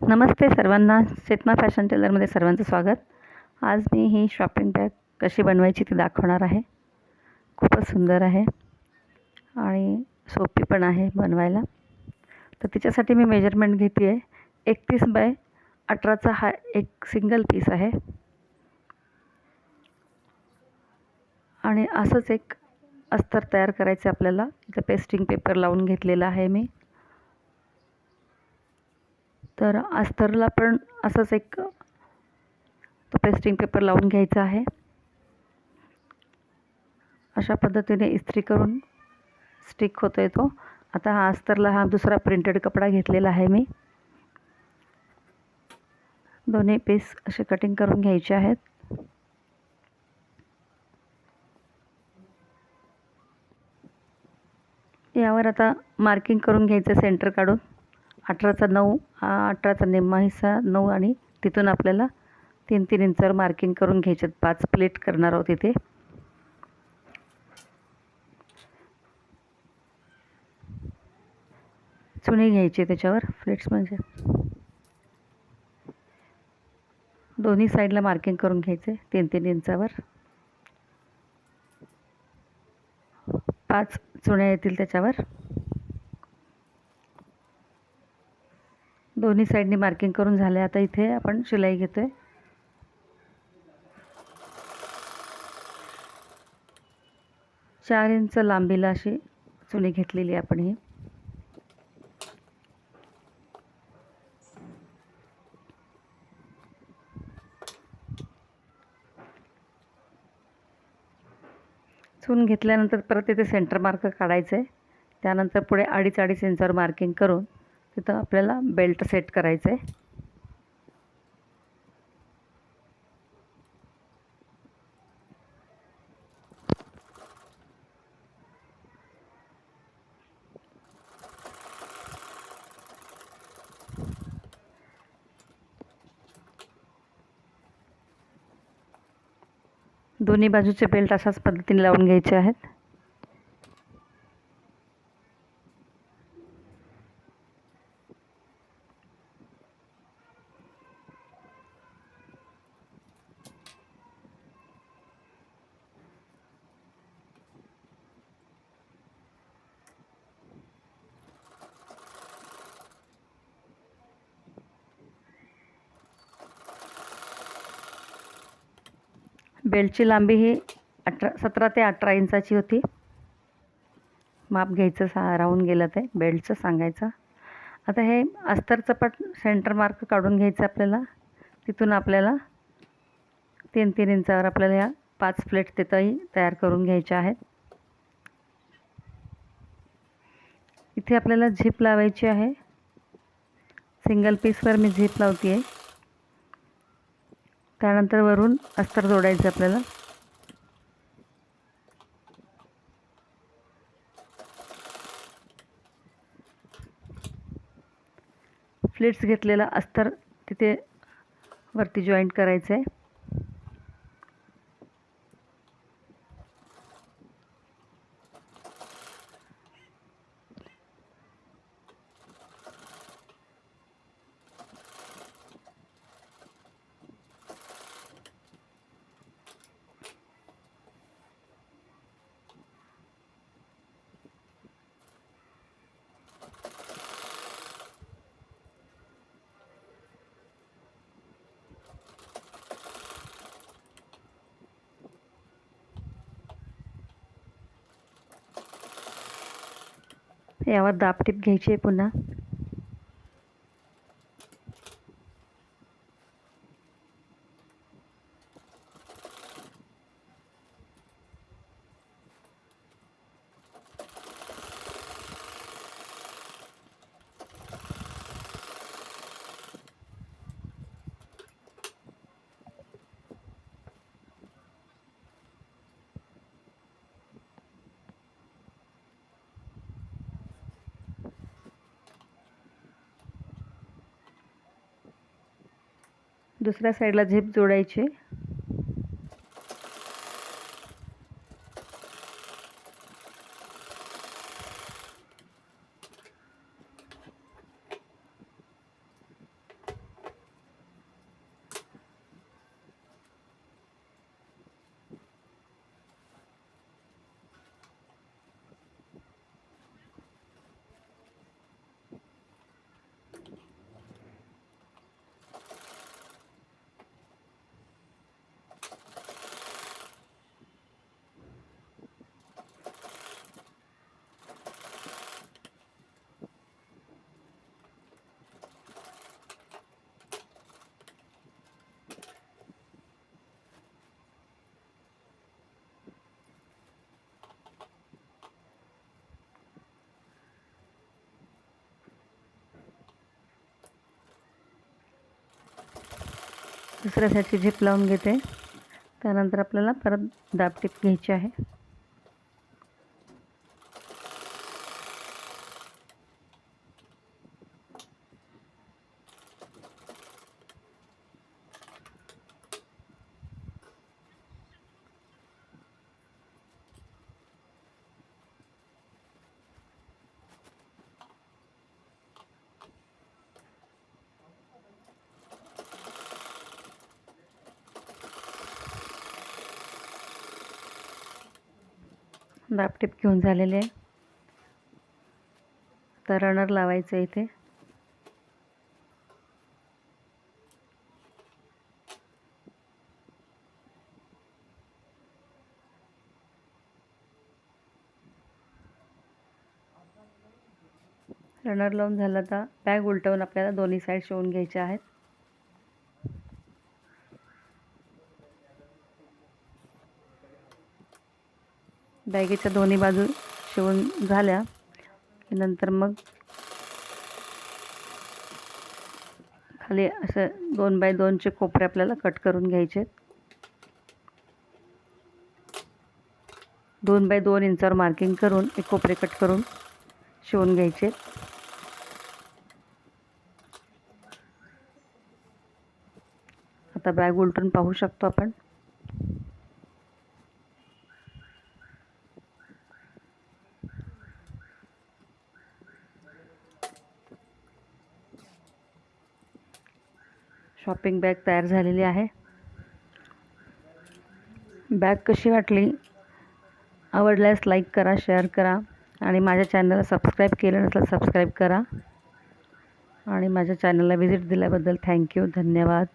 नमस्ते सर्वांना. चेतना फॅशन टेलरमध्ये सर्वांचं स्वागत. आज मी ही शॉपिंग बॅग कशी बनवायची ती दाखवणार आहे. खूपच सुंदर आहे आणि सोपी पण आहे बनवायला. तर तिच्यासाठी मी मेजरमेंट घेते आहे एकतीस बाय अठराचा हा एक सिंगल पीस आहे. आणि असंच एक अस्तर तयार करायचं आपल्याला. इथं पेस्टिंग पेपर लावून घेतलेला आहे मी. तर अस्तरला पण असंच एक तो पेस्टिंग पेपर लावून घ्यायचा आहे. अशा पद्धतीने इस्त्री करून स्टिक होतो आहे तो. आता हा अस्तरला हा दुसरा प्रिंटेड कपडा घेतलेला आहे मी. दोन्ही पीस असे कटिंग करून घ्यायचे आहेत. यावर आता मार्किंग करून घ्यायचं सेंटर काढून. अठराचा नऊ अठराचा निम्मा हिस्सा नऊ आणि तिथून आपल्याला तीन तीन इंचावर मार्किंग करून घ्यायचे पाच प्लेट करणार आहोत इथे. चुनी घ्यायची त्याच्यावर प्लेट्स म्हणजे. दोन्ही साईडला मार्किंग करून घ्यायचे तीन तीन इंचावर. पाच चुण्या येतील त्याच्यावर. दोन्ही साईडनी मार्किंग करून झाले आता इथे आपण शिलाई घेतोय. चार इंच लांबीला अशी चुनी घेतलेली आपण ही. चून घेतल्यानंतर परत तिथे सेंटर मार्क काढायचं आहे त्यानंतर पुढे अडीच अडीच इंचावर मार्किंग करून तिथं आपल्याला बेल्ट सेट करायचं आहे दोन्ही बाजूचे बेल्ट अशाच पद्धतीने लावून घ्यायचे आहेत. बेल्टची लांबी ही अठरा सतरा ते अठरा इंचाची होती. माप घ्यायचं सा राहून गेलं ते बेल्टचं सांगायचं. आता हे अस्तर चपट सेंटर मार्क काढून घ्यायचं आपल्याला. तिथून आपल्याला तीन तीन इंचावर आपल्याला या पाच प्लेट तिथंही तयार करून घ्यायच्या आहेत. इथे आपल्याला झीप लावायची आहे. सिंगल पीसवर मी झीप लावते आहे त्यानंतर वरून अस्तर जोडायचं आपल्याला. फ्लिट्स घेतलेला अस्तर तिथे वरती जॉईंट करायचं आहे. यावर दाबटीप घ्यायची आहे पुन्हा. दुसऱ्या साईडला झेप जोडायची. दुसऱ्या साईडची झिप लावून घेते. त्यानंतर आपल्याला परत दाबटीप घ्यायची आहे. दाबटीप घेऊन झालेले आहे. तर रनर लावायचं आहे इथे. रनर लावून झालं तर बॅग उलटवून आपल्याला दोन्ही साईड शिवून घ्यायच्या आहेत. बॅगेच्या दोन्ही बाजू शिवून झाल्या. की नंतर मग खाली असं दोन बाय दोनचे कोपरे आपल्याला कट करून घ्यायचे. दोन बाय दोन इंचावर मार्किंग करून एक कोपरे कट करून शिवून घ्यायचे. आता बॅग उलटून पाहू शकतो आपण. शॉपिंग बॅग तयार झालेली आहे. बॅग कशी वाटली? आवडल्यास लाईक करा शेअर करा आणि माझ्या चॅनलला सबस्क्राईब केलं नसलं सबस्क्राईब करा. आणि माझ्या चॅनलला व्हिजिट दिल्याबद्दल थँक्यू धन्यवाद.